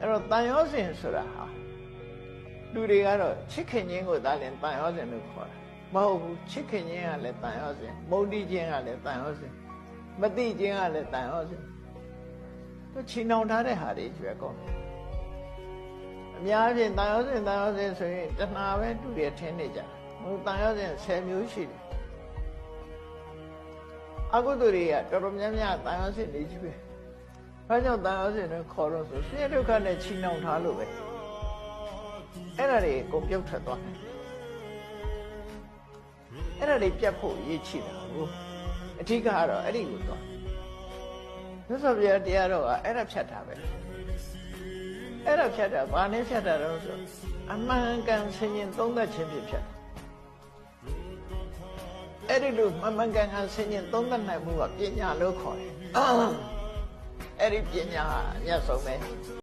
အဲ့တော့တန်ရောစဉ်ဆိုတာဟာလူတွေကတော့ချစ်ခင်ခြင်းကိုသာလင်တန်ရောစဉ်လို့ခေါ်တာမဟုတ်ဘူးချစ်ခင်ခြင်းကလည်းတန်ရောစဉ်မုန်းတိခြင်းကလည်းတန်ရောစဉ်မတိခြင်းကလည်းတန်ရောစဉ်သူချီနှောင်ထားတဲ့ဟာတွေကျွဲကောင်းတယ်အများဖြင့်တန်ရောစဉ်တန်ရောစဉ်ဆိုရင်တဏှာပဲတူရထင်းနေကြတယ်မဟုတ်တန်ရောစဉ်10မျိုးရှိတယ်အကုသိုလ်တွေကတော်တော်များများတန်ရောစဉ်နေကြီးပဲ ဘာကြောင့်တန်ရောစဉ်နဲ့ခေါ်တော့ဆိုဆင်းရဲဒုက္ခနဲ့ချီနှောင်ထားလို့ပဲအဲ့ဒါတွေကုန်ပြုတ်ထွက်သွားတယ်အဲ့ဒါတွေပြတ်ဖို့ရည်ချတာဟုတ်အထူးကတော့အဲ့ဒီကိုသွားမြတ်စွာဘုရားတရားတော်ကအဲ့ဒါဖြတ်တာပဲအဲ့ဒါဖြတ်တာဘာနဲ့ဖြတ်တာတော့ဆိုအမှန်ကန်ဆင်ရင်သုံးသက်ခြင်းဖြစ်ဖြတ်အဲ့ဒီလိုမမှန်ကန်ကန်ဆင်ရင်သုံးသက်နိုင်မှုကပညာလို့ခေါ်တယ် အဲ့ဒီပညာဟာအမြတ်ဆုံးပဲ